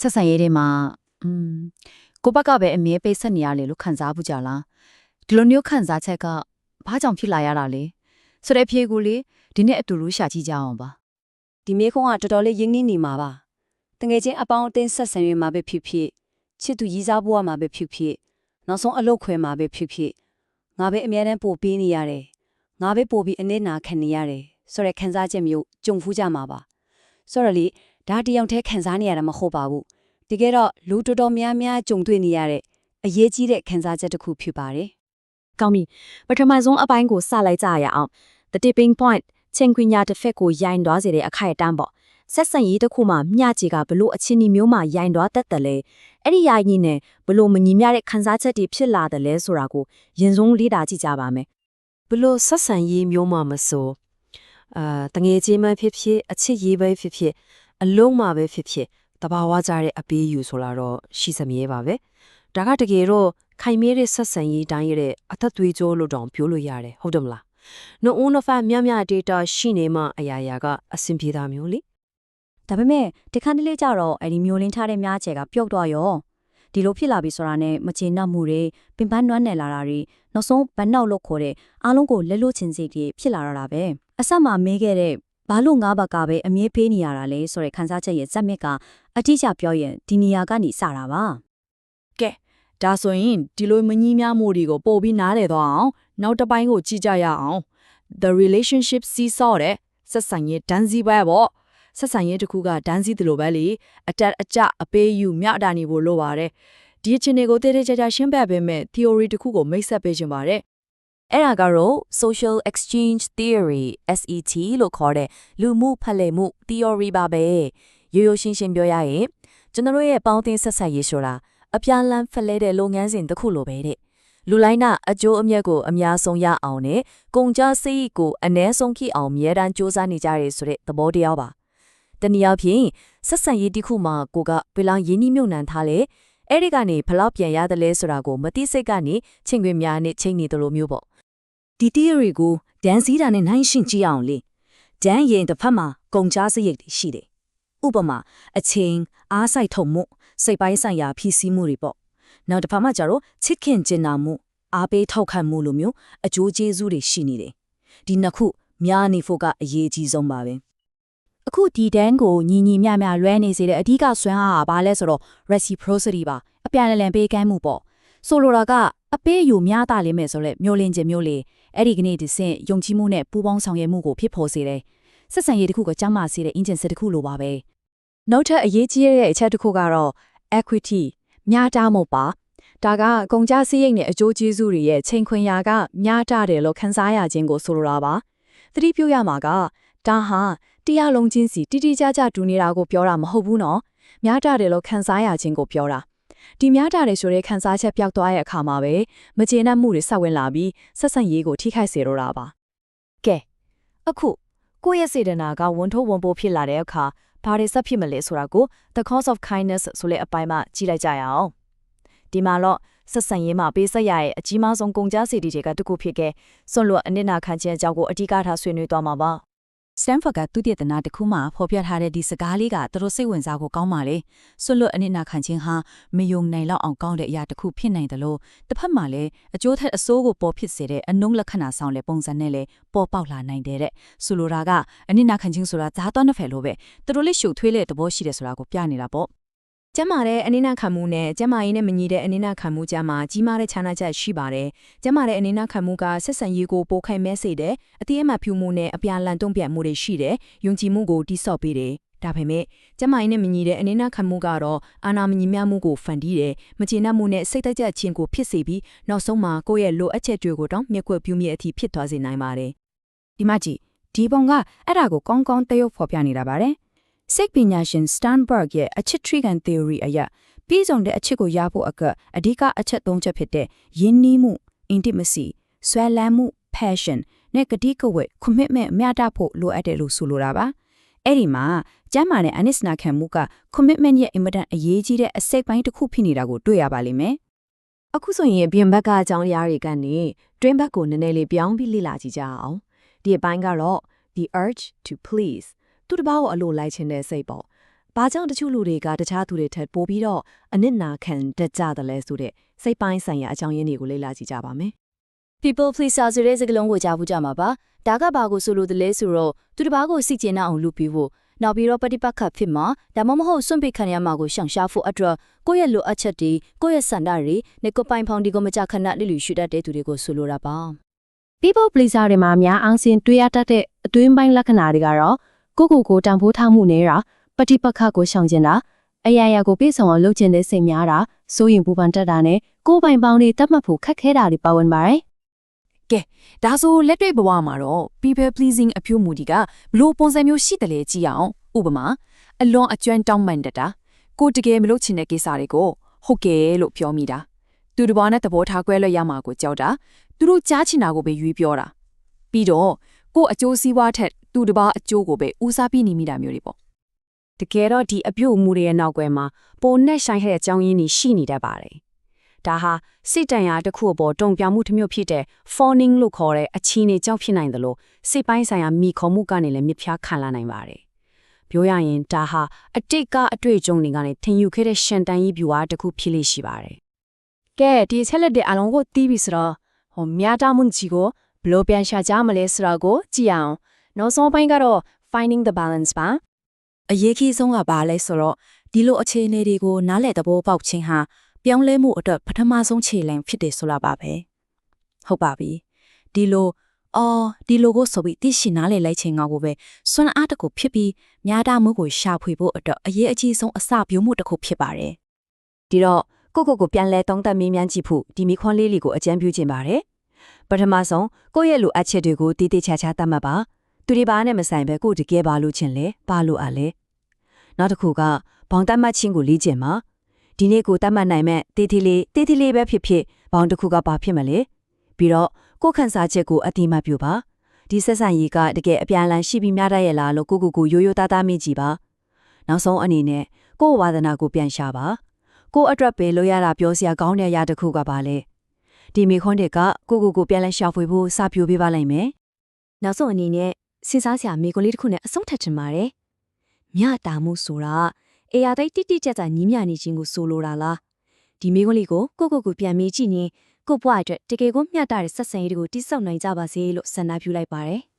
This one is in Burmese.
ဆက်ဆံရေးတွေမှာอืมကိုဘက်ကပဲအမြဲပိတ်ဆက်နေရလေလို့ခံစားဘူးကြလားဒီလိုမျိုးခံစားချက်ကဘာကြောင့်ဖြစ်လာရတာလဲဆိုတဲ့အဖြေကိုလေဒီနေ့အတူတူရှာကြည့်ကြအောင်ပါဒီမေခွန်းကတော်တော်လေးရင်းနှီးနေမှာပါတငယ်ချင်းအပေါင်းအသင်းဆက်ဆံရေးမှာပဲဖြစ်ဖြစ်ချစ်သူရည်စားဘဝမှာပဲဖြစ်ဖြစ်နောက်ဆုံးအလုပ်ခွဲမှာပဲဖြစ်ဖြစ်ငါပဲအများတန်းပို့ပေးနေရတယ်ငါပဲပို့ပြီးအနစ်နာခံနေရတယ်ဆိုတဲ့ခံစားချက်မျိုးကြုံဖူးကြမှာပါဆိုတော့လေ ဒါတစ်ယောက်တည်းခံစားနေရတာမဟုတ်ပါဘူးတကယ်တော့လူတော်တော်များများကြုံတွေ့နေရတဲ့အရေးကြီးတဲ့ခံစားချက်တစ်ခုဖြစ်ပါတယ်ကောင်းပြီပထမဆုံးအပိုင်းကိုစလိုက်ကြရအောင် the tipping point ချင်းခွင်ညာတစ်ဖက်ကိုရိုင်သွားစေတဲ့အခိုက်အတန့်ပေါ့ဆက်ဆံရေးတစ်ခုမှာမျှချေကဘလို့အချင်းဒီမျိုးမှာရိုင်သွားတတ်တယ်လဲအဲ့ဒီရိုင်ကြီးနဲ့ဘလို့မညီမျှတဲ့ခံစားချက်တွေဖြစ်လာတယ်လဲဆိုတာကိုရင်ဆုံးလေ့လာကြည့်ကြပါမယ်ဘလို့ဆက်ဆံရေးမျိုးမှမဆိုအာတငယ်ချင်းမှဖြစ်ဖြစ်အချစ်ရေးပဲဖြစ်ဖြစ် အလုံးမှပဲဖြစ်ဖြစ်တဘာဝကြတဲ့အပေးယူဆိုလာတော့ရှိစမြဲပါပဲဒါကတကယ်တော့ခိုင်မြဲတဲ့ဆက်ဆံရေးတိုင်းရဲ့အသက်သွေးကြောလို့တောင်ပြောလို့ရတယ်ဟုတ်တယ်မလားနော်ဦးနဖမြမြ data ရှိနေမှအရာရာကအဆင်ပြေတာမျိုးလေဒါပေမဲ့ဒီခန်းတလေးကြတော့အဲ့ဒီမျိုးလင်းထားတဲ့များချေကပျောက်သွားရောဒီလိုဖြစ်လာပြီဆိုတာနဲ့မချေနှက်မှုတွေပင်ပန်းနွမ်းနယ်လာတာတွေနောက်ဆုံးဘန်နောက်လို့ခေါ်တဲ့အားလုံးကိုလက်လွတ်ချင်စိတ်တွေဖြစ်လာတော့တာပဲအဆက်မှာမေးခဲ့တဲ့ ဘာလို့ငါးဘက်ကပဲအမြဲပေးနေရတာလဲဆိုတဲ့ခန်းစားချက်ရဲ့ဇက်မြစ်ကအတိအကျပြောရင်ဒီနေရာကနေစတာပါဒါဆိုရင်ဒီလိုမညီမျှမှုတွေကိုပို့ပြီးနားလည်သွားအောင်နောက်တစ်ပိုင်းကိုကြည့်ကြရအောင် the relationship seesaw တဲ့ဆက်ဆံရေးဒန်းစီပဲပေါ့ဆက်ဆံရေးတစ်ခုကဒန်းစီသလိုပဲလေအတက်အကျအပေးယူမျှတာနေဖို့လိုပါတယ်ဒီအချင်းတွေကိုတည်တည်ကြကြရှင်းပြပေးမဲ့ theory တစ်ခုကိုမိတ်ဆက်ပေးခြင်းပါတယ် အဲ့ဒါကတော့ social exchange theory SET လို့ခေါ်တဲ့လူမှုဖလှယ်မှု theory ပါပဲရိုးရိုးရှင်းရှင်းပြောရရင်ကျွန်တော်တို့ရဲ့ပေါင်းသင်းဆက်ဆက်ရေးဆိုတာအပြန်အလှန်ဖလှယ်တဲ့လုပ်ငန်းစဉ်တစ်ခုလိုပဲတဲ့လူလိုက်နာအကျိုးအမြတ်ကိုအများဆုံးရအောင်နဲ့ကုန်ကြစိတ်ကိုအ ਨੇ ဆုံးခိအောင်မြဲတမ်းစူးစမ်းနေကြရဲဆိုတဲ့သဘောတရားပါတနည်းအားဖြင့်ဆက်ဆံရေးတစ်ခုမှာကိုကပလောင်ရင်းနှီးမြုပ်နှံထားလေအဲ့ဒီကနေဘလောက်ပြန်ရတယ်လဲဆိုတာကိုမသိစိတ်ကနေချင်းခွင်များနဲ့ချိန်နေတယ်လို့မျိုးပေါ့ ဒီ theory ကိုဒန်စီးတာနဲ့နိုင်ရှင်းကြည့်အောင်လေဒန်ရင်တစ်ဖက်မှာကုန်ချစရိတ်တွေရှိတယ်ဥပမာအချင်းအားဆိုင်ထုံမှုစိတ်ပိုင်းဆိုင်ရာဖြည့်ဆည်းမှုတွေပေါ့နောက်တစ်ဖက်မှာကျတော့ချစ်ခင်ကျင်နာမှုအားပေးထောက်ခံမှုလိုမျိုးအကျိုးကျေးဇူးတွေရှိနေတယ်ဒီနှစ်ခုများနေဖို့ကအရေးကြီးဆုံးပါပဲအခုဒီတန်းကိုညီညီမျှမျှလွဲနေစေတဲ့အဓိကစွမ်းအားကဘာလဲဆိုတော့ reciprocity ပါအပြန်အလှန်ပေးကမ်းမှုပေါ့ဆိုလိုတာကအပေးယူများတာလိမ့်မယ်ဆိုလဲမျိုးလင်းခြင်းမျိုးလေ အဲ့ဒီကနေ့ဒီစင်ယုံကြည်မှုနဲ့ပူးပေါင်းဆောင်ရွက်မှုကိုဖြစ်ပေါ်စေတယ်ဆက်ဆံရေးတစ်ခုကိုကျန်းမာစေတဲ့အင်ဂျင်စစ်တစ်ခုလိုပါပဲနောက်ထပ်အရေးကြီးတဲ့အချက်တစ်ခုကတော့ equity မျှတမှုပါဒါကကုန်ကြစရိတ်နဲ့အကျိုးကျေးဇူးတွေရဲ့ချိန်ခွင်ရာကမျှတတယ်လို့ခန်းစားရခြင်းကိုဆိုလိုတာပါသတိပြုရမှာကဒါဟာတရားလုံးချင်းစီတိတိကျကျတူနေတာကိုပြောတာမဟုတ်ဘူးနော်မျှတတယ်လို့ခန်းစားရခြင်းကိုပြောတာ ဒီမျှတတယ်ဆိုတဲ့ခန်းစားချက်ပျောက်သွားတဲ့အခါမှာပဲမကျေနပ်မှုတွေဆက်ဝင်လာပြီးဆက်ဆံရေးကိုထိခိုက်စေတော့တာပါကဲအခုကိုယ့်ရဲ့စေတနာကဝန်ထိုးဝန်ပိုးဖြစ်လာတဲ့အခါဘာတွေဆက်ဖြစ်မလဲဆိုတာကို the cause of kindness ဆိုတဲ့အပိုင်းမှာကြည့်လိုက်ကြရအောင်ဒီမှာတော့ဆက်ဆံရေးမှာပေးဆက်ရတဲ့အကြီးမားဆုံးကုန်ကြစီတီတွေကတခုဖြစ်ခဲ့စွန့်လွတ်အနစ်နာခံခြင်းအကြောင်းကိုအဓိကထားဆွေးနွေးသွားမှာပါ Stanford ကသူတည်တနာတစ်ခုမှဖော်ပြထားတဲ့ဒီစကားလေးကတော်တော်စိတ်ဝင်စားဖို့ကောင်းပါလေဆွလွတ်အနစ်နာခံခြင်းဟာမယုံနိုင်လောက်အောင်ကောင်းတဲ့အရာတစ်ခုဖြစ်နိုင်တယ်လို့တစ်ဖက်မှာလည်းအကျိုးထက်အဆိုးကိုပေါ်ဖြစ်စေတဲ့အနုံလက္ခဏာဆောင်တဲ့ပုံစံနဲ့လည်းပေါ်ပေါက်လာနိုင်တယ်တဲ့ဆိုလိုတာကအနစ်နာခံခြင်းဆိုတာဇာတ်တော်နှစ်ဖက်လိုပဲသူတို့လေးရှုပ်ထွေးတဲ့သဘောရှိတယ်ဆိုတာကိုပြနေတာပေါ့ ကျမ်းမာတဲ့အနိနာခံမှုနဲ့ကျမ်းမာရေးနဲ့မညီတဲ့အနိနာခံမှုကြားမှာကြီးမားတဲ့ခြားနားချက်ရှိပါတယ်။ကျမ်းမာတဲ့အနိနာခံမှုကဆက်ဆံရေးကိုပိုခိုင်မဲစေတယ်။အတိအမှတ်ဖြူမှုနဲ့အပြာလန်တုံ့ပြန်မှုတွေရှိတယ်။ယုံကြည်မှုကိုတိဆော့ပေးတယ်။ဒါပေမဲ့ကျမ်းမာရေးနဲ့မညီတဲ့အနိနာခံမှုကတော့အာနာမညီမျှမှုကိုဖန်တီးတယ်။မကျေနပ်မှုနဲ့စိတ်သက်ကြခြင်းကိုဖြစ်စေပြီးနောက်ဆုံးမှာကိုယ့်ရဲ့လိုအပ်ချက်တွေကိုတောင်မျက်ကွယ်ပြုမိအထိဖြစ်သွားစေနိုင်ပါတယ်။ဒီမကြီးဒီပုံကအဲ့ဒါကိုကောင်းကောင်းတရုပ်ဖော်ပြနေတာပါတယ် စိတ်ပညာရှင် Sternberg ရဲ့အချစ် trigger theory အရပြီးဆုံးတဲ့အချစ်ကိုရဖို့အကအဓိကအချက်၃ချက်ဖြစ်တဲ့ယဉ်နီးမှု intimacy ဆွဲလန်းမှု passion နဲ့ကတိကဝတ် commitment မျှတဖို့လိုအပ်တယ်လို့ဆိုလိုတာပါအဲ့ဒီမှာကျမ်းမာတဲ့အနစ်စနာခံမှုက commitment ရဲ့အင်မတန်အရေးကြီးတဲ့အစိတ်ပိုင်းတစ်ခုဖြစ်နေတာကိုတွေ့ရပါလိမ့်မယ်အခုဆိုရင်ပြင်ဘက်ကအကြောင်းအရာတွေကနေတွင်းဘက်ကိုနည်းနည်းလေးပြောင်းပြီးလေ့လာကြည့်ကြအောင်ဒီအပိုင်းကတော့ the urge to please သူတစ်ပါးကိုအလိုလိုက်ခြင်းတဲ့စိတ်ပေါ့ဘာကြောင့်တချို့လူတွေကတခြားသူတွေထက်ပိုပြီးတော့အနစ်နာခံတတ်ကြတယ်လဲဆိုတဲ့စိတ်ပိုင်းဆိုင်ရာအကြောင်းရင်းတွေကိုလေ့လာကြည့်ကြပါမယ် people pleaser ဆိုတဲ့စကားလုံးကိုကြားဘူးကြမှာပါဒါကဘာကိုဆိုလိုတယ်လဲဆိုတော့သူတစ်ပါးကိုစိတ်ကျဉ်အောင်လုပ်ပြီးဖို့နောက်ပြီးတော့ပฏิပတ်ခတ်ဖြစ်မှာဒါမှမဟုတ်စွန့်ပစ်ခံရမှာကိုရှောင်ရှားဖို့အတွက်ကိုယ့်ရဲ့လိုအပ်ချက်တွေကိုယ့်ရဲ့စန္ဒတွေနဲ့ကိုယ်ပိုင်ဖောင်ဒီကိုမကြခဏလိလူရှုတတ်တဲ့သူတွေကိုဆိုလိုတာပါ people pleaser တွေမှာအများအောင်စင်တွေ့ရတတ်တဲ့အတွင်းပိုင်းလက္ခဏာတွေကတော့ ကိုယ့်ကိုယ်ကိုတန်ဖိုးထားမှုနေတာပฏิပတ်ခကိုရှောင်ကျင်တာအရာရာကိုပြည့်စုံအောင်လုပ်ကျင်တဲ့စိတ်များတာစိုးရင်ပူပန်တတ်တာနဲ့ကိုယ်ပိုင်ပေါင်းတွေတတ်မှတ်ဖို့ခက်ခဲတာတွေပါဝင်ပါတယ်ဒါဆိုလက်တွေ့ဘဝမှာတော့ people pleasing အပြုအမူတွေကဘလို့ပုံစံမျိုးရှိတယ်လဲကြည့်အောင်ဥပမာအလွန်အကျွမ်းတောင်းပန်တတ်တာကိုတကယ်မလုပ်ချင်တဲ့ကိစ္စတွေကိုဟုတ်ကဲ့လို့ပြောမိတာသူတစ်ပါးနဲ့သဘောထားကွဲလွဲရမှာကိုကြောက်တာသူတို့ကြားချင်တာကိုပဲရွေးပြောတာပြီးတော့ကို့အကျိုးစီးပွားထက် သူတစ်ပါးအကျိုးကိုပဲဦးစားပေးနေမိတာမျိုးတွေပေါ့တကယ်တော့ဒီအပြုတ်အမူတွေရဲ့နောက်ွယ်မှာပုံနဲ့ဆိုင်တဲ့အကြောင်းရင်းတွေရှိနေတတ်ပါတယ်။ဒါဟာစိတ်တန်ရာတစ်ခုအပေါ်တုံ့ပြောင်မှုတစ်မျိုးဖြစ်တဲ့ fawning လို့ခေါ်တဲ့အချီးနေကြောင့်ဖြစ်နိုင်တယ်လို့စိတ်ပိုင်းဆိုင်ရာမိခေါ်မှုကနေလည်းမြစ်ဖျားခံလာနိုင်ပါတယ်။ပြောရရင်ဒါဟာအတိတ်ကအတွေ့အကြုံတွေကနေထင်ယူခဲ့တဲ့ရှန်တန်ကြီး view အားတစ်ခုဖြစ်လိမ့်ရှိပါတယ်ကဲဒီချက်လက်တဲ့အလုံးကိုတီးပြီဆိုတော့ဟိုမြားတာမှုကြီးကိုဘယ်လို့ပြန်ရှာကြမလဲဆိုတာကိုကြည့်အောင် နောက်ဆုံးပိုင်းကတော့ finding the balance ပါအရေးကြီးဆုံးကဘာလဲဆိုတော့ဒီလိုအခြေအနေတွေကိုနားလည်သဘောပေါက်ခြင်းဟာပြောင်းလဲမှုအတွက်ပထမဆုံးခြေလှမ်းဖြစ်တယ်ဆိုလာပါပဲဟုတ်ပါပြီဒီလိုအော်ဒီလိုကိုဆိုပြီးသိရှိနားလည်လိုက်ခြင်းငါကိုပဲစွမ်းအားတစ်ခုဖြစ်ပြီးများတာမှုကိုရှာဖွေဖို့အတွက်အရေးအကြီးဆုံးအစပြုမှုတစ်ခုဖြစ်ပါတယ်။ဒီတော့ကိုကိုကိုပြန်လဲတုံးသက်မေးမြန်းကြည့်ဖို့ဒီမိခွန်းလေးလီကိုအကြံပြုခြင်းပါတယ်။ပထမဆုံးကိုယ့်ရဲ့လိုအပ်ချက်တွေကိုတည်တည်ချာချာသတ်မှတ်ပါ။ သူတွေဘာနဲ့မဆိုင်ပဲကိုယ်တကယ်ပါလို့ခြင်းလဲပါလို့အားလဲ။နောက်တစ်ခုကဘောင်တတ်မှတ်ခြင်းကိုလေ့ကျင့်ပါ။ဒီနေ့ကိုတတ်မှတ်နိုင်မဲ့တေးသေးလေးတေးသေးလေးပဲဖြစ်ဖြစ်ဘောင်တစ်ခုကဘာဖြစ်မလဲ။ပြီးတော့ကိုယ်ခန်းစားချက်ကိုအတိအမှတ်ပြုပါ။ဒီဆက်ဆံရေးကတကယ်အပြန်အလှန်ရှိပြီးများတတ်ရဲ့လားလို့ကိုကိုကိုရိုးရိုးသားသားမြင်ကြည့်ပါ။နောက်ဆုံးအနေနဲ့ကိုယ့်ဝါဒနာကိုပြန်ရှာပါ။ကိုယ့်အတွက်ပဲလို့ရတာပြောစရာကောင်းတဲ့အရာတစ်ခုကပါလေဒီမိခွန်းတွေကကိုကိုကိုပြန်လဲရှာဖွေဖို့စပြိုပေးပါလိမ့်မယ်နောက်ဆုံးအနေနဲ့ စဉ်းစားစရာမိကွန်လေးတစ်ခုနဲ့အဆုံးထပ်ချင်ပါတယ်။မြတာမှုဆိုတာအေယာသိတိတိကျကျညီးမြနေခြင်းကိုဆိုလိုတာလား။ဒီမိကွန်လေးကိုကိုကိုကိုပြန်မေးကြည့်ရင်ကို့ဘွားအတွက်တကယ်ကိုမျှတတဲ့ဆက်ဆံရေးတွေကိုတိစောက်နိုင်ကြပါစေလို့ဆန္ဒပြုလိုက်ပါတယ်။